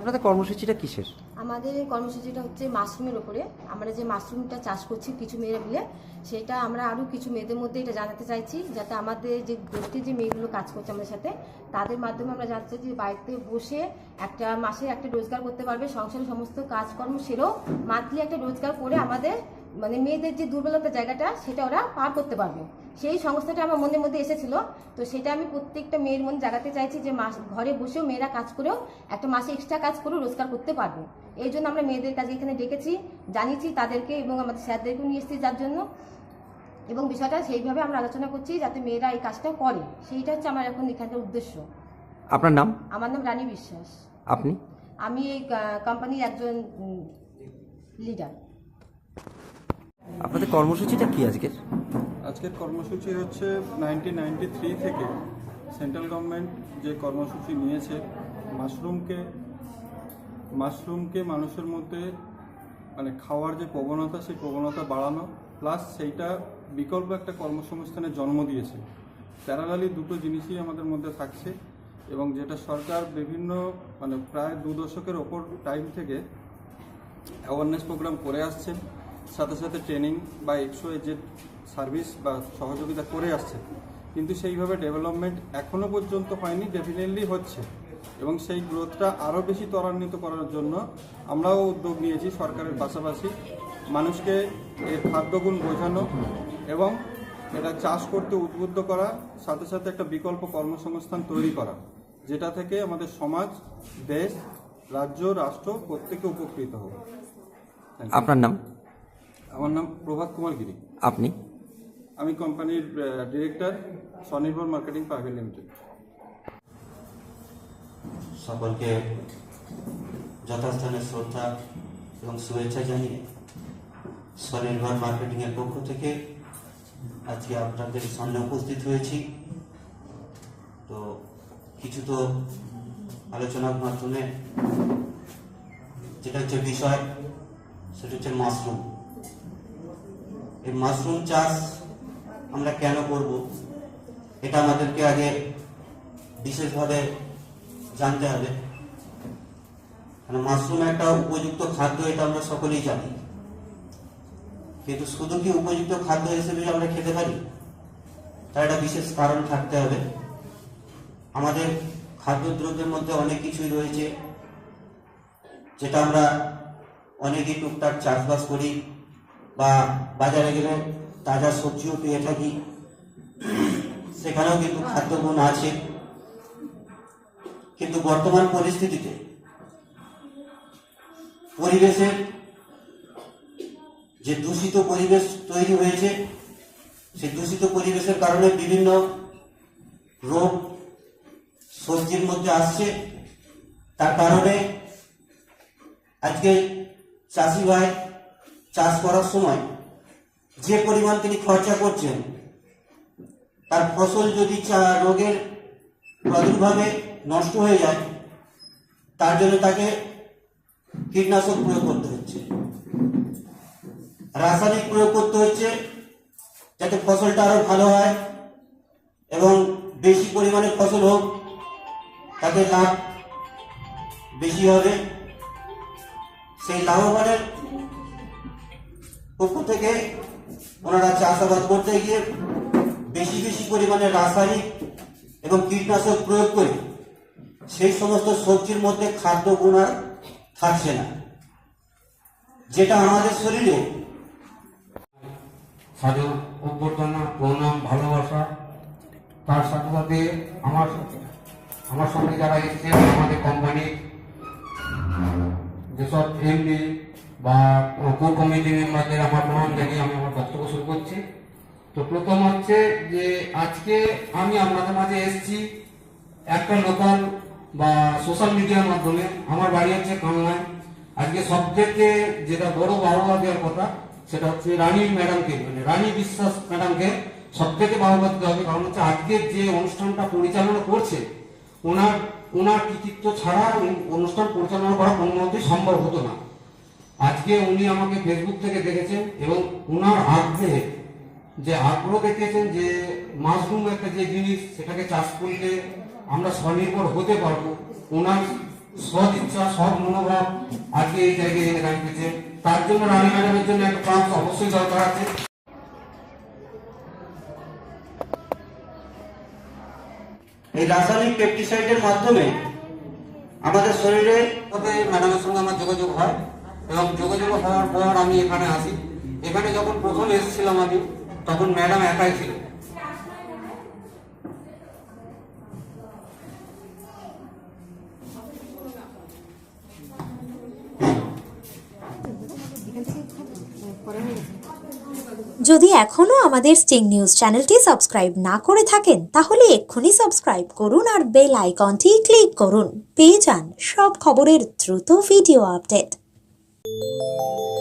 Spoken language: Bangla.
আপনাদের কর্মসূচিটা কিসের? আমাদের কর্মসূচিটা হচ্ছে মাশরুমের ওপরে। আমরা যে মাশরুমটা চাষ করছি কিছু মেয়েরা মিলে, সেটা আমরা আরও কিছু মেয়েদের মধ্যে এটা জানাতে চাইছি, যাতে আমাদের যে গোষ্ঠীর যে মেয়েগুলো কাজ করছে আমাদের সাথে, তাদের মাধ্যমে আমরা জানতে চাইছি যে বাড়িতে বসে একটা মাসে একটা রোজগার করতে পারবে সংসারের সমস্ত কাজকর্ম সেরেও মান্থলি একটা রোজগার করে আমাদের মানে মেয়েদের যে দুর্বলতা জায়গাটা সেটা ওরা পার করতে পারবে। সেই সংস্থাটা আমার মনের মধ্যে এসেছিল। তো সেটা আমি প্রত্যেকটা মেয়ের মনে জাগাতে চাইছি যে মাস ঘরে বসেও মেয়েরা কাজ করেও একটা মাসে এক্সট্রা কাজ করেও রোজগার করতে পারবে। এই জন্য আমরা মেয়েদের কাছে এখানে ডেকেছি জানিয়েছি তাদেরকে এবং আমাদের স্যারদেরকেও নিয়ে এসেছি যার জন্য। এবং বিষয়টা সেইভাবে আমরা আলোচনা করছি যাতে মেয়েরা এই কাজটা করে। সেইটা হচ্ছে আমার এখন এখানকার উদ্দেশ্য। আপনার নাম? আমার নাম রানী বিশ্বাস। আপনি? আমি এই কোম্পানির একজন লিডার আপনাদের কর্মসূচিটা কি আজকের? আজকের কর্মসূচি হচ্ছে নাইনটিন থেকে সেন্ট্রাল গভর্নমেন্ট যে কর্মসূচি নিয়েছে, মাশরুমকে মাশরুমকে মানুষের মধ্যে মানে খাওয়ার যে প্রবণতা, সেই প্রবণতা বাড়ানো প্লাস সেইটা বিকল্প একটা কর্মসংস্থানের জন্ম দিয়েছে। প্যারালালি দুটো জিনিসই আমাদের মধ্যে থাকছে এবং যেটা সরকার বিভিন্ন মানে প্রায় দু দশকের ওপর টাইম থেকে অ্যাওয়ারনেস প্রোগ্রাম করে আসছেন সাথে সাথে ট্রেনিং বা এক্সো যে সার্ভিস বা সহযোগিতা করে আসছে। কিন্তু সেইভাবে ডেভেলপমেন্ট এখনও পর্যন্ত হয়নি ডেফিনেটলি হচ্ছে। এবং সেই গ্রোথটা আরও বেশি ত্বরান্বিত করার জন্য আমরাও উদ্যোগ নিয়েছি সরকারের পাশাপাশি। মানুষকে এর খাদ্যগুণ বোঝানো এবং এটা চাষ করতে উদ্বুদ্ধ করা, সাথে সাথে একটা বিকল্প কর্মসংস্থান তৈরি করা, যেটা থেকে আমাদের সমাজ, দেশ, রাজ্য, রাষ্ট্র প্রত্যেকে উপকৃত হবে আপনার নাম? আমার নাম প্রভাত কুমার গিরি। আপনি? আমি কোম্পানির ডিরেক্টর স্বনির্ভর মার্কেটিং প্রাইভেট লিমিটেড। সকলকে যথাস্থানে শ্রদ্ধা এবং শুভেচ্ছা জানিয়ে স্বনির্ভর মার্কেটিং এর পক্ষ থেকে আজকে আপনাদের সামনে উপস্থিত হয়েছি। তো কিছু তো আলোচনার মাধ্যমে যেটা হচ্ছে বিষয় সেটা হচ্ছে মাশরুম। এই মাশরুম চাষ আমরা কেন করব? এটা আমাদেরকে আগে বিশেষভাবে জানতে হবে। কারণ মাশরুম একটা উপযুক্ত খাদ্য, এটা আমরা সকলেই জানি। কিন্তু শুধু কি উপযুক্ত খাদ্য হিসেবে আমরা খেতে পারি? তার একটা বিশেষ কারণ থাকতে হবে। আমাদের খাদ্যদ্রব্যের মধ্যে অনেক কিছুই রয়েছে, যেটা আমরা অনেকেই টুকটাক চাষবাস করি। বা বাজারে গেলে তাজা সবজিও পেয়ে থাকি। সেখানেও কিন্তু খাদ্যগুণ আছে। কিন্তু বর্তমান পরিস্থিতিতে পরিবেশের যে দূষিত পরিবেশ তৈরি হয়েছে, সেই দূষিত পরিবেশের কারণে বিভিন্ন রোগ সবজির মধ্যে আসছে। তার কারণে আজকে চাষি ভাই চাষ করার সময় যে পরিমাণ তিনি খরচা করছেন, তার ফসল যদি রোগের প্রাদুর্ভাবে নষ্ট হয়ে যায়, তার জন্য তাকে কীটনাশক প্রয়োগ করতে হচ্ছে। রাসায়নিক প্রয়োগ করতে হচ্ছে যাতে ফসলটা আরও ভালো হয় এবং বেশি পরিমাণে ফসল হোক, তাতে লাভ বেশি হবে। সেই লাভবানের পক্ষ থেকে ওনারা চাষাবাদ করতে গিয়ে বেশি বেশি পরিমাণে রাসায়নিক এবং কীটনাশক প্রয়োগ করে সেই সমস্ত সবজির মধ্যে খাদ্য গুণ আর থাকছে না। যেটা আমাদের শরীরে সাজু অভ্যর্থনা, প্রণাম, ভালোবাসা, তার সাথে সাথে আমার আমার সঙ্গে যারা এসেছেন, আমাদের কোম্পানির যেসব এমডি বা কোর কমিটি মেম্বারদের আমার প্রণাম জানিয়ে আমি আমার বক্তব্য শুরু করছি। তো প্রথম হচ্ছে যে আজকে আমি আপনাদের মাঝে এসেছি একটা লোকাল বা সোশ্যাল মিডিয়ার মাধ্যমে। আমার বাড়ি হচ্ছে কামনায় আজকে সব থেকে যেটা বড় বাহবা দেওয়ার কথা, সেটা হচ্ছে রানী ম্যাডামকে মানে রানী বিশ্বাস ম্যাডামকে সব থেকে বাহবা দিতে হবে। কারণ হচ্ছে আজকে যে অনুষ্ঠানটা পরিচালনা করছে, ওনার ওনার কৃতিত্ব ছাড়া অনুষ্ঠান পরিচালনা করা কোনো মতেই সম্ভব হতো না। আজকে উনি আমাকে ফেসবুক থেকে দেখেছেন এবং ওনার আগ্রহে যে আগ্রহ দেখেছেন যে মাশরুম একটা যে জিনিস সেটাকে চাষ করলে আমরা স্বনির্ভর হতে পারব ওনার সৎ ইচ্ছা সৎ মনোভাব আজকে এই জায়গায় এনে দাঁড়িয়েছে তার জন্য রানী ম্যাডামের জন্য একটা প্রাপ্ত অবশ্যই দরকার আছে। এই রাসায়নিক পেপটিসাইডের মাধ্যমে আমাদের শরীরে ম্যাডামের সঙ্গে আমার যোগাযোগ হয়। এবং যোগাযোগ হওয়ার পর আমি এখানে আসি। এখানে যখন প্রথম এসেছিলাম আমি, তখন ম্যাডাম একাই ছিল। যদি এখনও আমাদের স্টিং নিউজ চ্যানেলটি সাবস্ক্রাইব না করে থাকেন, তাহলে এক্ষুনি সাবস্ক্রাইব করুন আর বেল আইকনটি ক্লিক করুন। পেয়ে যান সব খবরের দ্রুত ভিডিও আপডেট Música